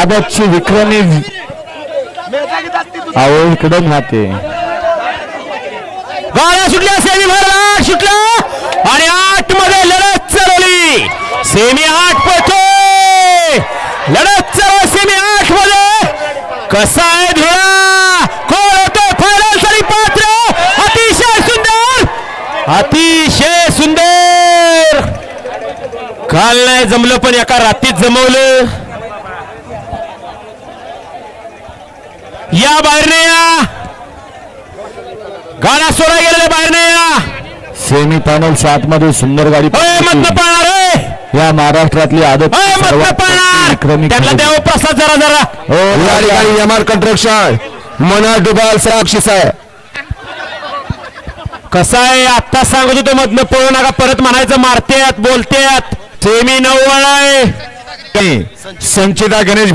आदतची विक्रमी अहो इकडं नाते. गाड्या सुटल्या सेमी भरला सुटला आणि आठमध्ये लढत चालवली. सेमी आठ पळतोय लढत चालव सेमी आठमध्ये कसा आहे धुळा? कोण होतो फायनलसाठी पात्र? अतिशय सुंदर. अतिशय सुंदर. काल नाही जमलं पण एका रात्रीत जमवलं. या बाहेर नाही या. गाड्या सोडा गेलेल्या बाहेर नाही या. सेमी फायनल सात मध्ये सुंदर गाडी अय पळणार रे या महाराष्ट्रातली आदत अय मधनं सर्वात पळणार. विक्रमी त्यांना खरेदी. द्यावं प्रसाद जरा जरा. हो, या ठिकाणी एम आर कंस्ट्रक्शन मना डुबाल साक्षीस आहे. कसं आहे आत्ता सांगत होतो मधनं पळू नका परत म्हणायचं मारतेत बोलतेत. सेमी नऊ आहे संचिता गणेश